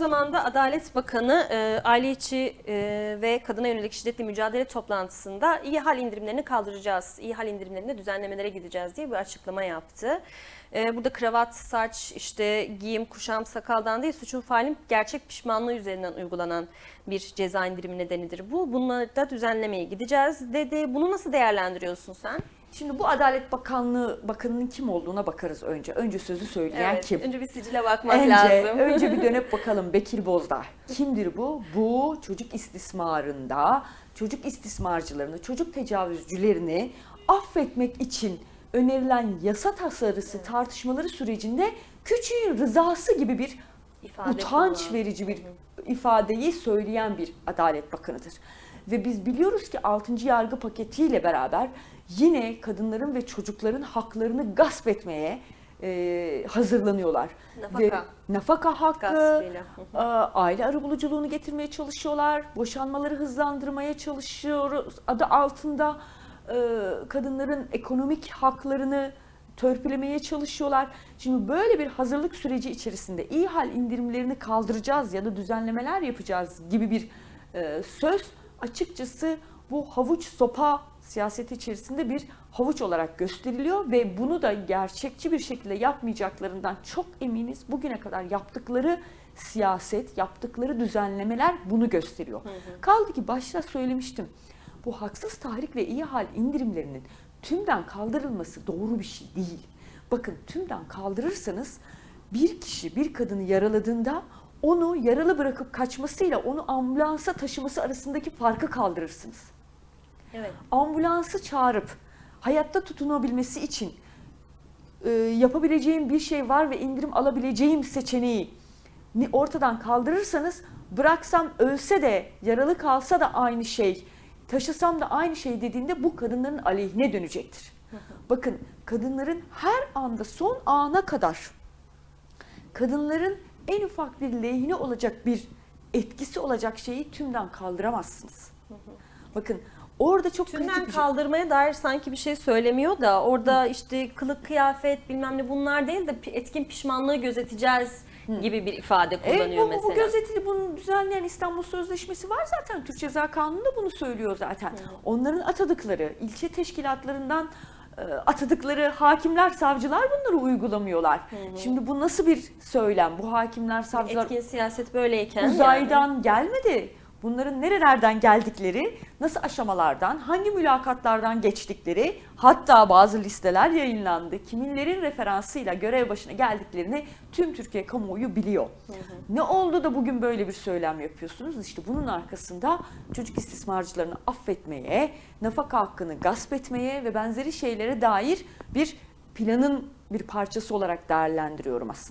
Zamanda Adalet Bakanı e, aile içi e, ve kadına yönelik şiddetle mücadele toplantısında iyi hal indirimlerini kaldıracağız, iyi hal indirimlerinde düzenlemelere gideceğiz diye bir açıklama yaptı. E, burada kravat, saç, işte giyim, kuşam, sakaldan değil suçun failin gerçek pişmanlığı üzerinden uygulanan bir ceza indirimi nedenidir bu. Bunları da düzenlemeye gideceğiz dedi. Bunu nasıl değerlendiriyorsun sen? Şimdi bu Adalet Bakanlığı bakanının kim olduğuna bakarız önce. Önce sözü söyleyen kim? önce bir sicile bakmak Önce, lazım. önce bir dönüp bakalım Bekir Bozdağ. Kimdir bu? Bu çocuk istismarında, çocuk istismarcılarını, çocuk tecavüzcülerini affetmek için önerilen yasa tasarısı tartışmaları sürecinde küçüğün rızası gibi bir İfade utanç kullan- verici bir ifadeyi söyleyen bir Adalet Bakanı'dır. Ve biz biliyoruz ki 6. yargı paketiyle beraber yine kadınların ve çocukların haklarını gasp etmeye e, hazırlanıyorlar. Nafaka. Ve nafaka hakkı, e, aile arabuluculuğunu getirmeye çalışıyorlar. Boşanmaları hızlandırmaya çalışıyoruz. Adı altında e, kadınların ekonomik haklarını törpülemeye çalışıyorlar. Şimdi böyle bir hazırlık süreci içerisinde iyi hal indirimlerini kaldıracağız ya da düzenlemeler yapacağız gibi bir e, söz açıkçası bu havuç sopa siyaseti içerisinde bir havuç olarak gösteriliyor ve bunu da gerçekçi bir şekilde yapmayacaklarından çok eminiz. Bugüne kadar yaptıkları siyaset, yaptıkları düzenlemeler bunu gösteriyor. Kaldı ki başta söylemiştim. Bu haksız tahrik ve iyi hal indirimlerinin tümden kaldırılması doğru bir şey değil. Bakın tümden kaldırırsanız bir kişi bir kadını yaraladığında onu yaralı bırakıp kaçmasıyla onu ambulansa taşıması arasındaki farkı kaldırırsınız. Evet. Ambulansı çağırıp hayatta tutunabilmesi için e, yapabileceğim bir şey var ve indirim alabileceğim seçeneği ortadan kaldırırsanız bıraksam ölse de yaralı kalsa da aynı şey taşısam da aynı şey dediğinde bu kadınların aleyhine dönecektir. Bakın kadınların her anda son ana kadar kadınların en ufak bir lehine olacak bir etkisi olacak şeyi tümden kaldıramazsınız. Bakın orada çok kritik Tümden bir şey. kaldırmaya dair sanki bir şey söylemiyor da orada işte kılık kıyafet bilmem ne bunlar değil de etkin pişmanlığı gözeteceğiz gibi bir ifade kullanıyor Evet bu, bu, mesela. bu gözetili bunu düzenleyen İstanbul Sözleşmesi var zaten. Türk Ceza Kanunu da bunu söylüyor zaten. Onların atadıkları, ilçe teşkilatlarından e, atadıkları hakimler, savcılar bunları uygulamıyorlar. Şimdi bu nasıl bir söylem? Bu hakimler, savcılar Etkin siyaset böyleyken yani. uzaydan gelmedi. Bunların nerelerden geldikleri, nasıl aşamalardan, hangi mülakatlardan geçtikleri, hatta bazı listeler yayınlandı. Kiminlerin referansıyla görev başına geldiklerini tüm Türkiye kamuoyu biliyor. Ne oldu da bugün böyle bir söylem yapıyorsunuz? İşte bunun arkasında çocuk istismarcılarını affetmeye, nafaka hakkını gasp etmeye ve benzeri şeylere dair bir planın bir parçası olarak değerlendiriyorum aslında.